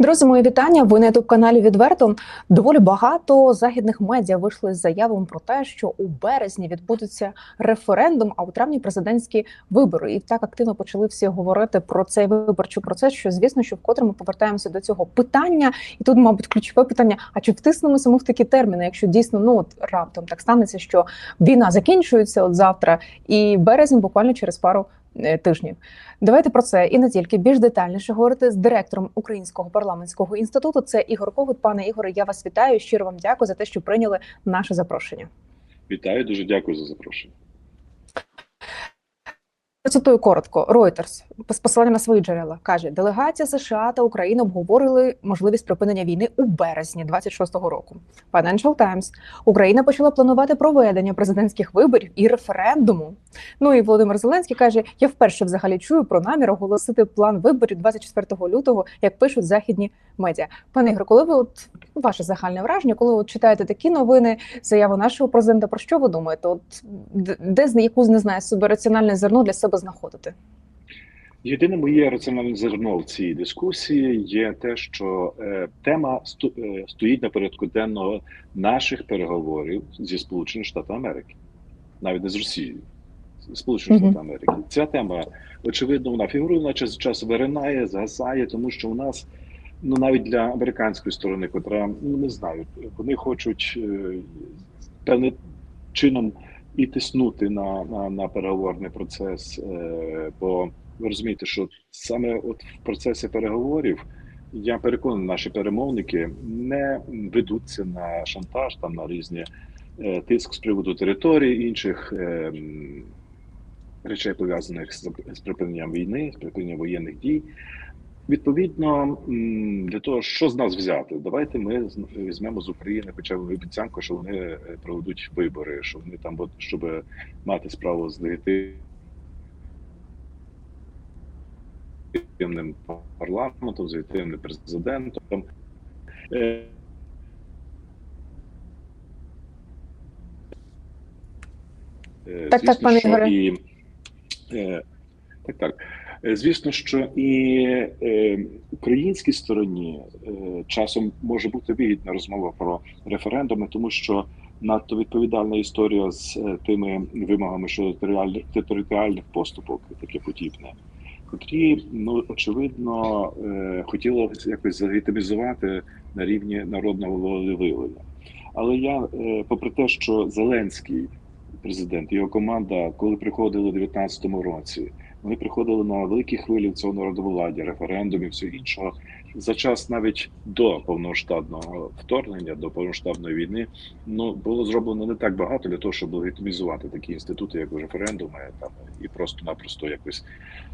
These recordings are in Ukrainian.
Друзі, мої вітання. Ви на ютуб каналі відверто. Доволі багато західних медіа вийшли з заявами про те, що у березні відбудеться референдум, а у травні президентські вибори. І так активно почали всі говорити про цей виборчий процес. Що звісно, що вкотре ми повертаємося до цього питання, і тут, мабуть, ключове питання: а чи втиснемося ми в такі терміни, якщо дійсно ну от раптом так станеться, що війна закінчується от завтра, і березень буквально через пару е, тижнів. Давайте про це і не тільки більш детальніше говорити з директором Українського парламентського інституту. Це Ігор Когут. Пане Ігоре, я вас вітаю. Щиро вам дякую за те, що прийняли наше запрошення. Вітаю, дуже дякую за запрошення. Цитую коротко. Reuters з посиланням на свої джерела каже: делегація США та України обговорили можливість припинення війни у березні 26-го року. Financial Times. Україна почала планувати проведення президентських виборів і референдуму. Ну і Володимир Зеленський каже: я вперше взагалі чую про намір оголосити план виборів 24 лютого, як пишуть західні медіа. Пане Ігор, коли ви от ваше загальне враження, коли от читаєте такі новини, заяву нашого президента, про що ви думаєте? От де з яку не знаю собі раціональне зерно для себе знаходити? Єдине моє раціональне зерно в цій дискусії є те, що е, тема сто, е, стоїть на порядку денного наших переговорів зі Сполученими Штатами Америки, навіть не з Росією, з Сполученими Мгм. Штатами Америки. Ця тема, очевидно, вона фігурує, час від часу виринає, згасає, тому що у нас. Ну, навіть для американської сторони, котра ну не знаю, вони хочуть е, певним чином і тиснути на, на, на переговорний процес. Е, бо ви розумієте, що саме от в процесі переговорів я переконаний, наші перемовники не ведуться на шантаж, там на різні е, тиск з приводу території інших. Е, Речей пов'язаних з, з припиненням війни, з припиненням воєнних дій, Відповідно, для того, що з нас взяти, давайте ми візьмемо з України хоча б обіцянку, що вони е, проведуть вибори, що вони там щоб мати справу з легітимним парламентом, з легітимним президентом. Е, е, Так, так, пане Ігоре. і, так, так. Е, Звісно, що і е, українській стороні е, часом може бути вигідна розмова про референдуми, тому що надто відповідальна історія з тими вимогами щодо територіальних, поступок, і таке подібне, котрі ну очевидно е, хотіло якось залегітимізувати на рівні народного волевиявлення. Але я, попри те, що Зеленський президент, його команда, коли приходили у 2019 році. Вони приходили на великі хвилі цього народовладдя, референдумів, всього іншого. За час навіть до повномасштабного вторгнення, до повномасштабної війни, ну було зроблено не так багато для того, щоб легітимізувати такі інститути, як референдуми, там і просто-напросто якось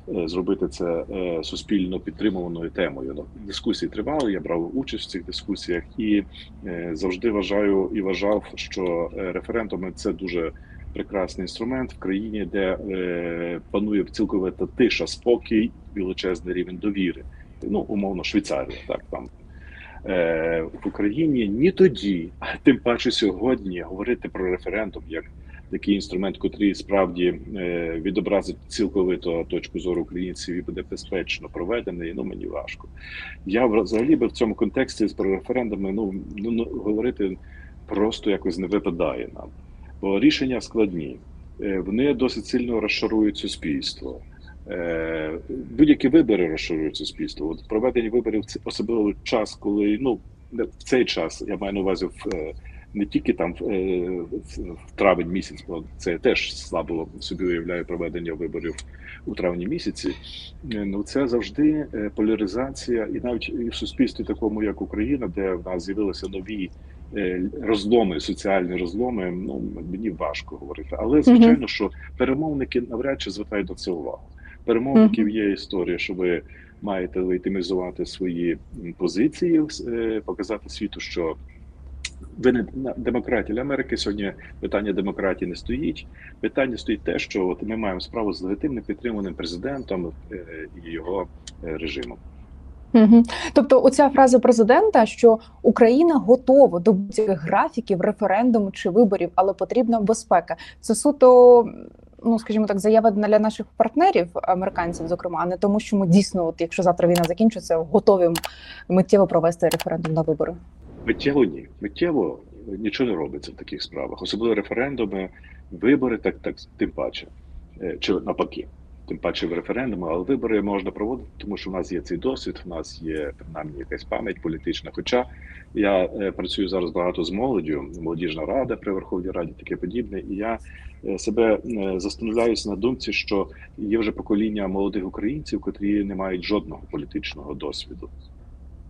е, зробити це е, суспільно підтримуваною темою. Ну, Дискусії тривали. Я брав участь в цих дискусіях і е, завжди вважаю і вважав, що референдуми це дуже прекрасний інструмент в країні, де е, панує цілковита тиша, спокій, величезний рівень довіри. Ну, умовно, Швейцарія, так там. Е, в Україні ні тоді, а тим паче сьогодні говорити про референдум як такий інструмент, котрий справді е, відобразить цілковито точку зору українців і буде безпечно проведений. Ну мені важко. Я взагалі би в цьому контексті про референдуми ну, ну ну, говорити просто якось не випадає нам рішення складні, Е, вони досить сильно розшарують суспільство. Е, Будь-які вибори розширюють суспільство. От проведення виборів це особливо час, коли ну в цей час я маю на увазі в е, не тільки там в, травень місяць, бо це теж слабо собі уявляю проведення виборів у травні місяці. Ну це завжди поляризація, і навіть і в суспільстві, такому як Україна, де в нас з'явилися нові розломи, соціальні розломи. Ну мені важко говорити, але звичайно, що перемовники навряд чи звертають на це увагу. Перемовників є історія, що ви маєте легітимізувати свої позиції, е, показати світу, що ви не для Америки сьогодні питання демократії не стоїть. Питання стоїть те, що от ми маємо справу з легітимним підтриманим президентом е, і його е, режимом. Угу. Тобто, оця фраза президента, що Україна готова до будь-яких графіків, референдуму чи виборів, але потрібна безпека. Це суто ну скажімо так, заява для наших партнерів, американців, зокрема, а не тому, що ми дійсно, от якщо завтра війна закінчиться, готові миттєво провести референдум на вибори. Миттєво ні. Миттєво нічого не робиться в таких справах, особливо референдуми, вибори, так так тим паче, Е, чи навпаки. Тим паче в референдуму, але вибори можна проводити, тому що в нас є цей досвід, в нас є принаймні якась пам'ять політична. Хоча я е, працюю зараз багато з молоддю, молодіжна рада при Верховній Раді, таке подібне, і я е, себе е, застановляюся на думці, що є вже покоління молодих українців, котрі не мають жодного політичного досвіду.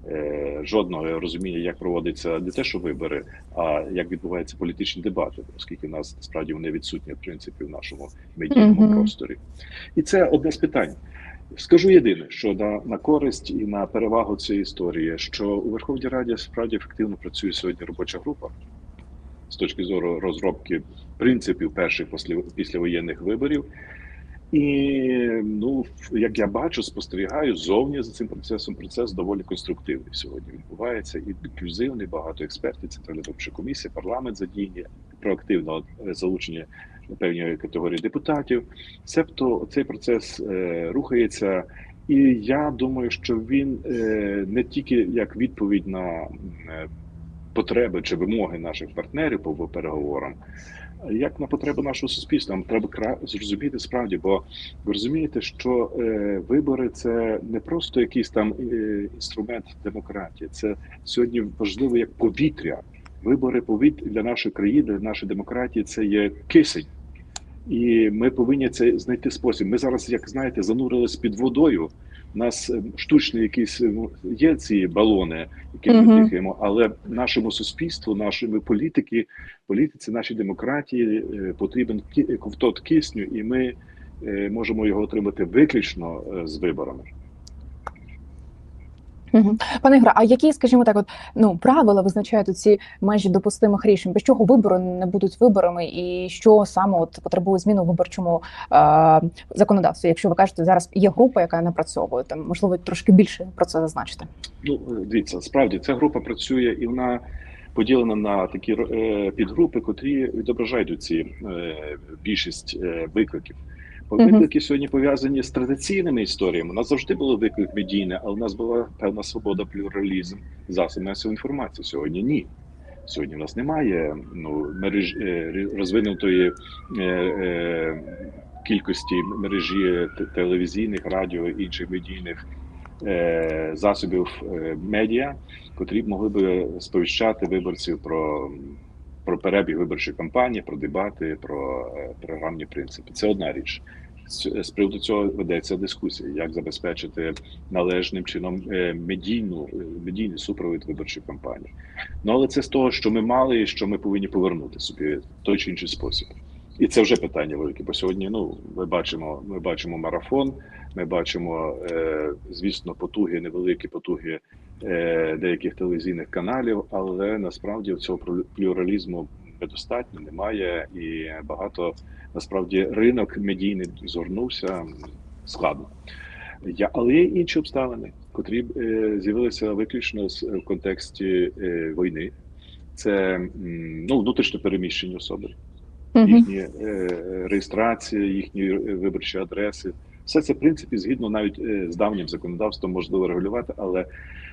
Е, Жодного розуміння, як проводиться не те, що вибори, а як відбуваються політичні дебати, оскільки в нас справді вони відсутні в принципі в нашому медійному Мгм. просторі, і це одне з питань. Скажу єдине, що на, на користь і на перевагу цієї історії, що у Верховній Раді справді ефективно працює сьогодні робоча група з точки зору розробки принципів перших після, післявоєнних виборів. І ну, як я бачу, спостерігаю зовні за цим процесом. Процес доволі конструктивний сьогодні відбувається і інклюзивний. Багато експертів, центральна виборча комісія, парламент задіяні, проактивно залучені певні категорії депутатів. Себто цей процес е, рухається, і я думаю, що він е, не тільки як відповідь на е, потреби чи вимоги наших партнерів по переговорам як на потреби нашого суспільства. Нам треба зрозуміти справді, бо ви розумієте, що е, вибори це не просто якийсь там е, інструмент демократії, це сьогодні важливо як повітря. Вибори повітря для нашої країни, для нашої демократії це є кисень. І ми повинні це знайти спосіб. Ми зараз, як знаєте, занурились під водою. У нас штучні якісь є ці балони, які ми Мгм. дихаємо, але нашому суспільству, нашої політики, політиці, нашій демократії е, потрібен ковтот кисню, і ми е, можемо його отримати виключно е, з виборами. Мгм. Пане Ігоре, а які, скажімо так, от ну правила визначають ці межі допустимих рішень, без чого вибори не будуть виборами, і що саме от потребує зміни у виборчому е, законодавстві? Якщо ви кажете, зараз є група, яка напрацьовує, там можливо трошки більше про це зазначити. Ну, е, дивіться, справді ця група працює і вона поділена на такі е, підгрупи, котрі відображають ці е, більшість е, викликів. Бо Виклики сьогодні пов'язані з традиційними історіями. У нас завжди було виклик медійне, але у нас була певна свобода, плюралізм, засіб масової інформації. Сьогодні ні. Сьогодні в нас немає ну, мереж е, розвинутої е, е, кількості мережі телевізійних, радіо і інших медійних е, засобів е, медіа, котрі б могли би сповіщати виборців про, про перебіг виборчої кампанії, про дебати, про е, програмні принципи. Це одна річ. З приводу цього ведеться дискусія, як забезпечити належним чином е, медійну е, медійний супровід виборчої кампанії. Ну але це з того, що ми мали, і що ми повинні повернути собі в той чи інший спосіб. І це вже питання велике. Бо сьогодні ну ми бачимо, ми бачимо марафон, ми бачимо, звісно, потуги, невеликі потуги деяких телевізійних каналів, але насправді цього плю- плюралізму недостатньо, немає, і багато насправді ринок медійний згорнувся складно. Я, але є інші обставини, котрі е, з'явилися виключно з- в контексті е, війни. Це ну, внутрішньо переміщені особи їхні е, реєстрації, їхні е, виборчі адреси. Все це в принципі згідно навіть е, з давнім законодавством можливо регулювати, але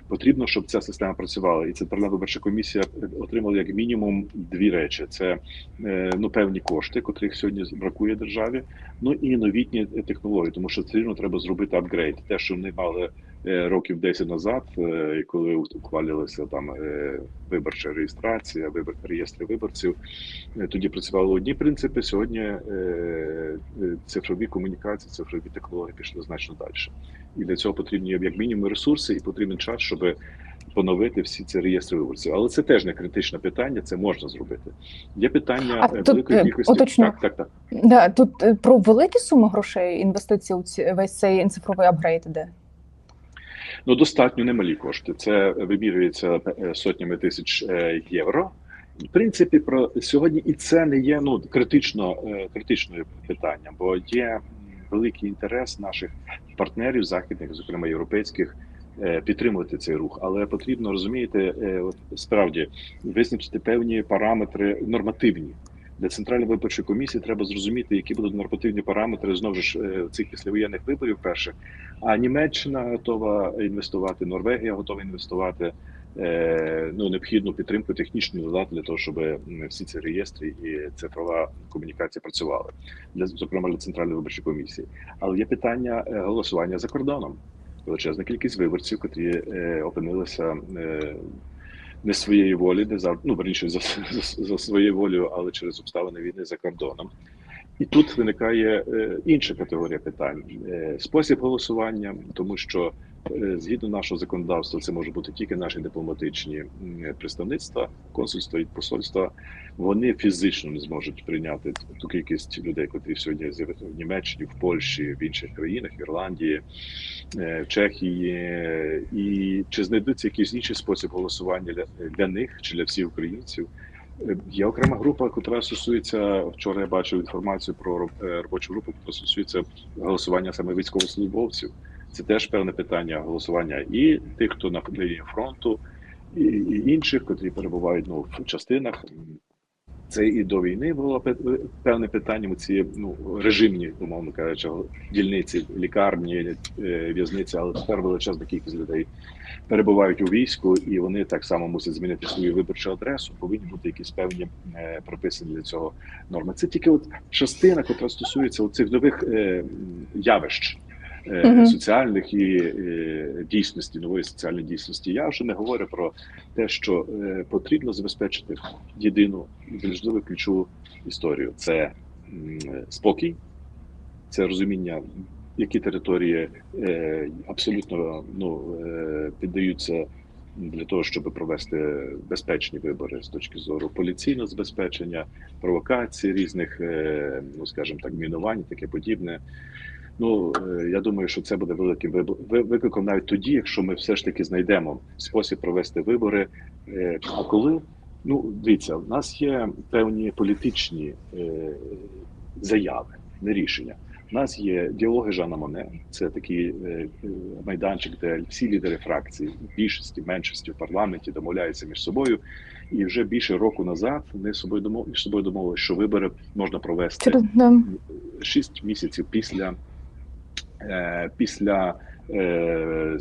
потрібно, щоб ця система працювала. І центральна виборча комісія е, отримала як мінімум дві речі: це е, ну певні кошти, котрих сьогодні бракує державі. Ну і новітні технології, тому що все рівно треба зробити апгрейд. Те, що вони мали років 10 назад, е, коли ухвалювалася там е, виборча реєстрація, вибор реєстри виборців. Е, Тоді працювали одні принципи. Сьогодні е, е, цифрові комунікації, цифрові технології пішли значно далі. І для цього потрібні як мінімум ресурси, і потрібен час, щоб поновити всі ці реєстри виборців. Але це теж не критичне питання, це можна зробити. Є питання А е, тут, великої е, кількості. уточню. Так, так, так. Да, тут е, про великі суми грошей інвестицій у ці весь цей цифровий апгрейд іде. Ну достатньо немалі кошти. Це вимірюється е, сотнями тисяч е, євро. В принципі, про сьогодні і це не є ну критично е, критичною питанням, бо є великий інтерес наших партнерів західних, зокрема європейських, підтримувати цей рух. Але потрібно розумієте, справді визначити певні параметри нормативні. Для центральної виборчої комісії треба зрозуміти, які будуть нормативні параметри знову ж е, цих післявоєнних виборів. Перших а Німеччина готова інвестувати, Норвегія готова інвестувати. е, Ну, необхідну підтримку технічну додати для того, щоб всі ці реєстри і цифрова комунікація працювали для зокрема для центральної виборчої комісії. Але є питання е, голосування за кордоном. Величезна кількість виборців, котрі опинилися не своєї волі, не за ну верніше за, за, за своєю волею, але через обставини війни за кордоном. І тут виникає е, інша категорія питань: Е, спосіб голосування, тому що згідно нашого законодавства, це може бути тільки наші дипломатичні представництва, консульства і посольства. Вони фізично не зможуть прийняти ту кількість людей, котрі сьогодні з'яв- в Німеччині, в Польщі, в інших країнах, в Ірландії, е, в Чехії. І чи знайдуться якийсь інший спосіб голосування для, для них чи для всіх українців? Е, Є окрема група, яка стосується вчора. Я бачив інформацію про е, робочу групу, яка стосується голосування саме військовослужбовців. Це теж певне питання голосування і тих, хто на лінії фронту, і, і інших, котрі перебувають ну, в частинах. Це і до війни було певне питання. Ці ну режимні, умовно кажучи, дільниці, лікарні, е, в'язниці, але тепер величезна кількість людей перебувають у війську, і вони так само мусять змінити свою виборчу адресу. Повинні бути якісь певні е, прописані для цього норми. Це тільки от частина, яка стосується цих нових е, явищ. Е, Соціальних і е, дійсності, нової соціальної дійсності. Я вже не говорю про те, що е, потрібно забезпечити єдину і важливу ключову історію: це спокій, це розуміння, які території е, абсолютно ну, е, піддаються для того, щоб провести безпечні вибори з точки зору поліційного забезпечення, провокацій різних, е, ну скажімо так, мінувань, таке подібне. Ну е, я думаю, що це буде великим викликом навіть тоді, якщо ми все ж таки знайдемо спосіб провести вибори. Е, А коли ну дивіться, в нас є певні політичні е, заяви, не рішення. У нас є діалоги Жана Моне. Це такий майданчик, де всі лідери фракцій, більшості, меншості в парламенті домовляються між собою. І вже більше року назад вони собою домов між собою домовилися, що вибори можна провести шість місяців після, після е, е,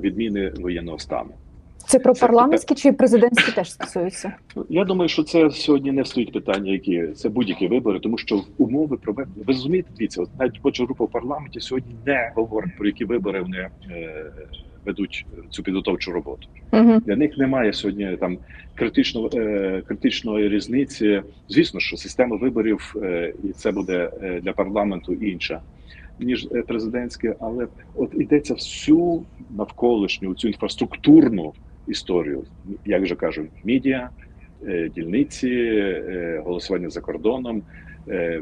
відміни воєнного стану. це про парламентські чи президентські теж стосується. Я думаю, що це сьогодні не стоїть питання, які це будь-які вибори, тому що умови проведення. Ви розумієте, дивіться, от навіть робоча група в парламенті сьогодні не говорить про які вибори вони е, ведуть цю підготовчу роботу. Угу. Для них немає сьогодні там критично, е, критичної різниці. Звісно, що система виборів е, і це буде е, для парламенту інша ніж е, президентське, але от йдеться всю навколишню цю інфраструктурну історію, як же кажуть, медіа, е, дільниці, е, голосування за кордоном,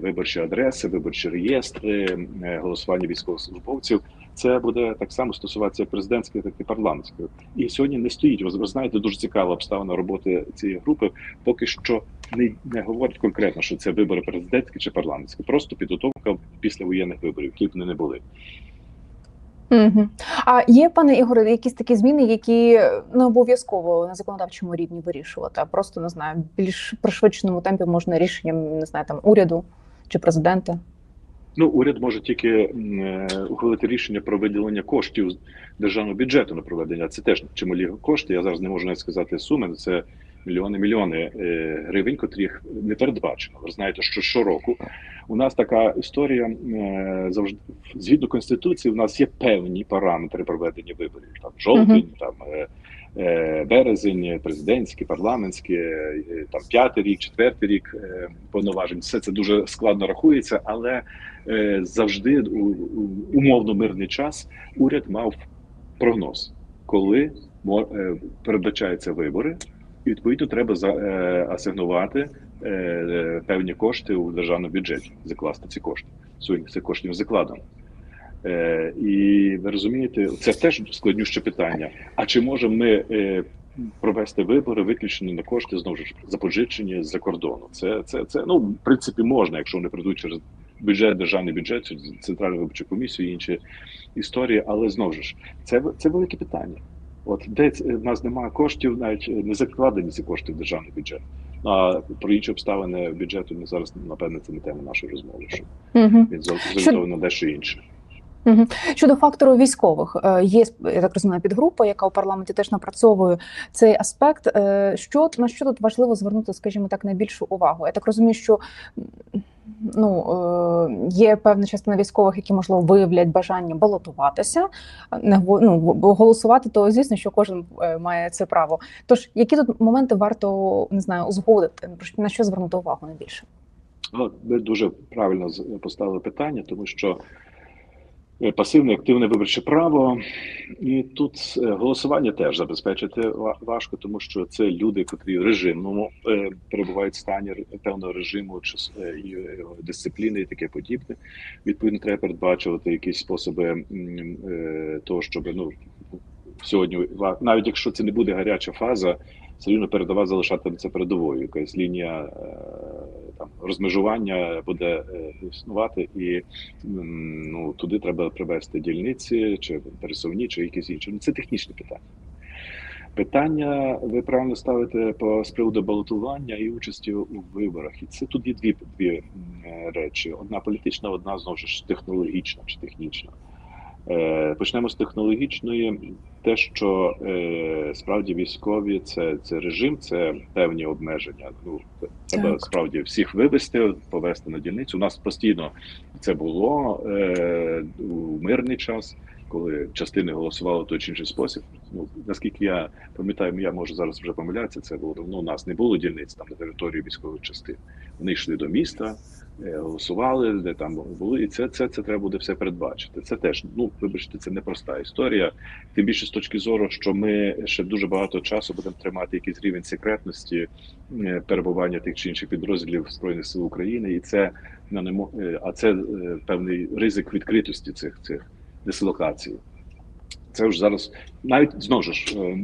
виборчі адреси, виборчі реєстри, голосування військовослужбовців. Це буде так само стосуватися як президентської, так і парламентської. І сьогодні не стоїть. Ви знаєте, дуже цікава обставина роботи цієї групи. Поки що не, не говорять конкретно, що це вибори президентські чи парламентські, просто підготовка після воєнних виборів, які б не були. Угу. А є, пане Ігоре, якісь такі зміни, які не обов'язково на законодавчому рівні вирішувати, а просто не знаю, більш пришвидшеному темпі можна рішенням не знаю, там уряду чи президента. Ну, уряд може тільки е, ухвалити рішення про виділення коштів з державного бюджету на проведення. Це теж чималі кошти. Я зараз не можу навіть сказати суми. Це мільйони мільйони е, гривень, котрих не передбачено. Ви знаєте, що щороку у нас така історія е, завжди згідно конституції. У нас є певні параметри проведення виборів. Там жовтень, там е, е, березень, президентські, парламентські, е, там п'ятий рік, четвертий рік е, повноважень. Все це дуже складно рахується, але е, завжди у, умовно мирний час уряд мав прогноз, коли е, передбачаються вибори, і відповідно треба е, асигнувати е, певні кошти у державному бюджеті, закласти ці кошти. Сьогодні це коштів закладено. Е, і ви розумієте, це теж складнюще питання. А чи можемо ми е, провести вибори виключно на кошти знову ж запозичені з-за кордону? Це, це, це ну, в принципі можна, якщо вони прийдуть через бюджет, державний бюджет, центральну виборчу комісію і інші історії, але знову ж це, це велике питання. От де ц- в нас немає коштів, навіть не закладені ці кошти в державний бюджет. А про інші обставини бюджету ми зараз напевне це не тема нашої розмови. Що він зорієнтований на дещо інше. Щодо фактору військових, е, є я так розумію, підгрупа, яка у парламенті теж напрацьовує цей аспект. Е, Що на що тут важливо звернути, скажімо так, найбільшу увагу? Я так розумію, що ну е, є певна частина військових, які можливо виявлять бажання балотуватися, не ну, голосувати, то звісно, що кожен має це право. Тож які тут моменти варто не знаю узгодити? На що звернути увагу найбільше? Ну, ви дуже правильно поставили питання, тому що пасивне активне виборче право, і тут е, голосування теж забезпечити ва- важко, тому що це люди, котрі в режимному е, перебувають в стані певного режиму е, е, дисципліни і таке подібне. Відповідно, треба передбачувати якісь способи е, того, щоб ну сьогодні навіть якщо це не буде гаряча фаза, все рівно передова залишатиметься передовою. Якась лінія е, там розмежування буде е, існувати, і ну туди треба привести дільниці чи пересувні, чи якісь інші. Ну, Це технічне питання. Питання ви правильно ставите по з приводу балотування і участі у виборах. І це тут є дві дві речі: одна політична, одна знову ж технологічна чи технічна. Е, Почнемо з технологічної. Те, що е, справді військові, це, це режим, це певні обмеження. Ну треба Так. справді всіх вивести, повести на дільницю. У нас постійно це було е, у мирний час, коли частини голосували в той чи інший спосіб. Ну наскільки я пам'ятаю, я можу зараз вже помилятися. Це було давно. У нас не було дільниць там на території військових частин. Вони йшли до міста, голосували, де там були, і це, це, це треба буде все передбачити. Це теж ну вибачте, це непроста історія. Тим більше з точки зору, що ми ще дуже багато часу будемо тримати якийсь рівень секретності е, перебування тих чи інших підрозділів збройних сил України, і це на немо, е, а це е, певний ризик відкритості цих цих дислокацій. Це вже зараз навіть знову ж е,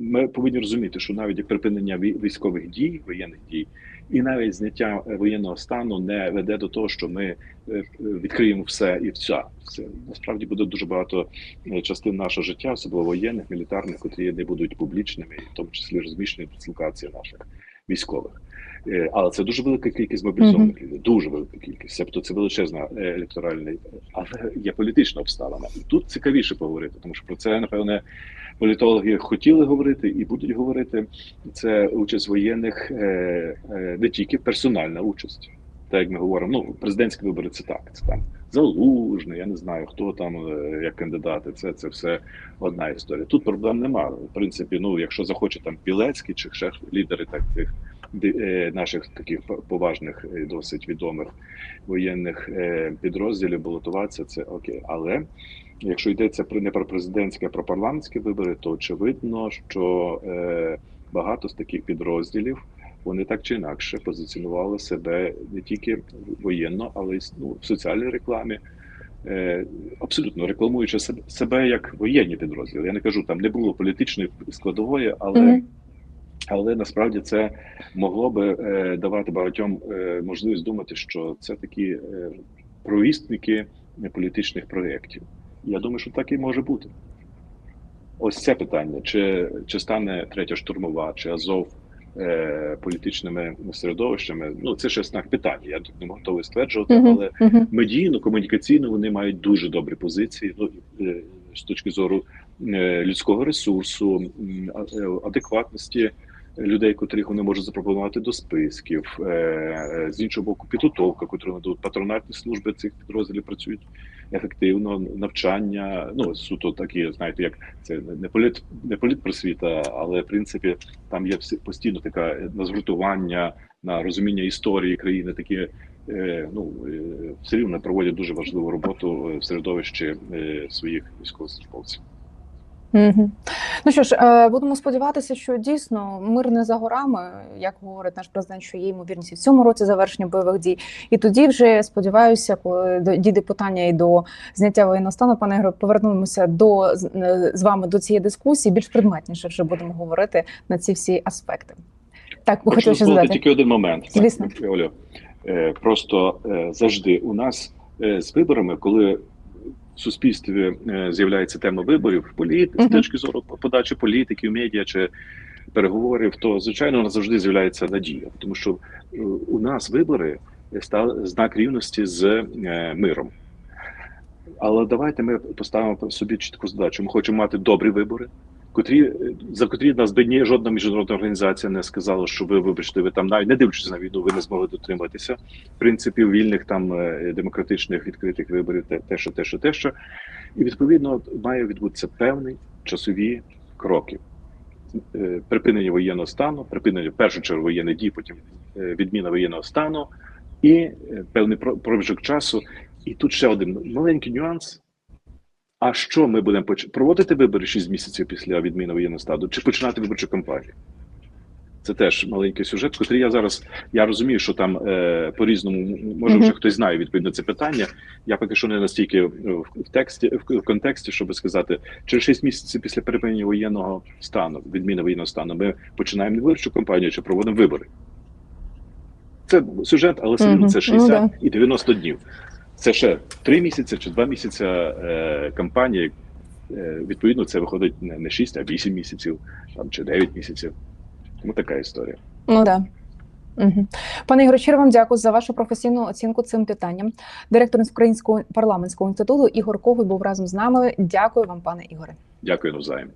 ми повинні розуміти, що навіть припинення вій- військових дій, воєнних дій, і навіть зняття е, воєнного стану не веде до того, що ми е, відкриємо все і вся. Це насправді буде дуже багато частин нашого життя, особливо воєнних, мілітарних, котрі не будуть публічними, в тому числі розміщені дислокація наших військових. Е, Але це дуже велика кількість мобілізованих людей, дуже велика кількість. Тобто це величезна е, електоральна, але є політична обставина. І тут цікавіше поговорити, тому що про це напевне політологи хотіли говорити і будуть говорити. Це участь воєнних е, не тільки персональна участь. Так як ми говоримо, ну президентські вибори це так. Це там залужний, я не знаю, хто там як кандидати. Це це все одна історія. Тут проблем немає. В принципі, ну якщо захоче там Білецький чи ще лідери так тих наших таких поважних, е, досить відомих воєнних е, підрозділів балотуватися, це окей. Але якщо йдеться про не про президентські, а про парламентські вибори, то очевидно, що е, багато з таких підрозділів вони так чи інакше позиціонували себе не тільки воєнно, але й ну, в соціальній рекламі. Е, абсолютно рекламуючи себе, себе як воєнні підрозділи. Я не кажу, там не було політичної складової, але Мгм. Але насправді це могло би е, давати багатьом е, можливість думати, що це такі е, провісники політичних проєктів. Я думаю, що так і може бути. Ось це питання: чи, чи стане третя штурмова, чи Азов е, політичними середовищами? Ну це ще знак питання. Я тут не готовий стверджувати, Мгм. але Мгм. медійно, комунікаційно вони мають дуже добрі позиції. Ну е, з точки зору е, людського ресурсу, е, адекватності людей, котрих вони можуть запропонувати до списків. Е, е, З іншого боку, підготовка, котру нададуть патронатні служби цих підрозділів працюють ефективно, навчання. Ну суто такі, знаєте, як це не політ, не політпросвіта, але в принципі там є постійно таке на згуртування, на розуміння історії країни, такі е, ну все рівно проводять дуже важливу роботу в середовищі своїх військовослужбовців. Мгм. Ну що ж, е, будемо сподіватися, що дійсно мир не за горами, як говорить наш президент, що є ймовірність і в цьому році завершення бойових дій. І тоді вже сподіваюся, коли дійде питання і до зняття воєнного стану, пане Ігоре, повернемося до з- е, вами до цієї дискусії. Більш предметніше вже будемо говорити на ці всі аспекти. Так, ви Хочу хотіли ще задати. тільки один момент. Звісно. Так, Олю. Е, Просто завжди у нас з виборами, коли суспільстві е, з'являється тема виборів, політ, з точки зору подачі політиків, медіа чи переговорів, то звичайно у нас завжди з'являється надія, тому що е, у нас вибори стали знак рівності з е, миром. Але давайте ми поставимо собі чітку задачу. Ми хочемо мати добрі вибори, котрі за котрі нас би ні жодна міжнародна організація не сказала, що ви вибачте, ви там навіть не дивлячись на війну, ви не змогли дотриматися принципів вільних там е, демократичних відкритих виборів, те, те, що те, що те, що і відповідно має відбутися певні часові кроки. Е, Припинення воєнного стану, припинення першу чергу воєнних дій, потім е, відміна воєнного стану і певний про- проміжок часу. І тут ще один маленький нюанс. А що ми будемо поч- проводити вибори 6 місяців після відміни воєнного стану, чи починати виборчу кампанію? Це теж маленький сюжет, котрий я зараз я розумію, що там е, по-різному може Мгм. вже хтось знає відповідь на це питання. Я поки що не настільки в, в тексті в, в контексті, щоб сказати, через 6 місяців після припинення воєнного стану, відміни воєнного стану, ми починаємо не виборчу кампанію чи проводимо вибори. Це сюжет, але це Ну 60 да. і 90 днів. Це ще 3 місяці чи 2 місяці е, кампанії. Е, відповідно, це виходить не, не 6, а 8 місяців там, чи 9 місяців. Тому така історія. Ну да. Угу. Пане Ігоре, щиро вам дякую за вашу професійну оцінку цим питанням. Директор Українського парламентського інституту Ігор Когут був разом з нами. Дякую вам, пане Ігоре. Дякую навзаєм.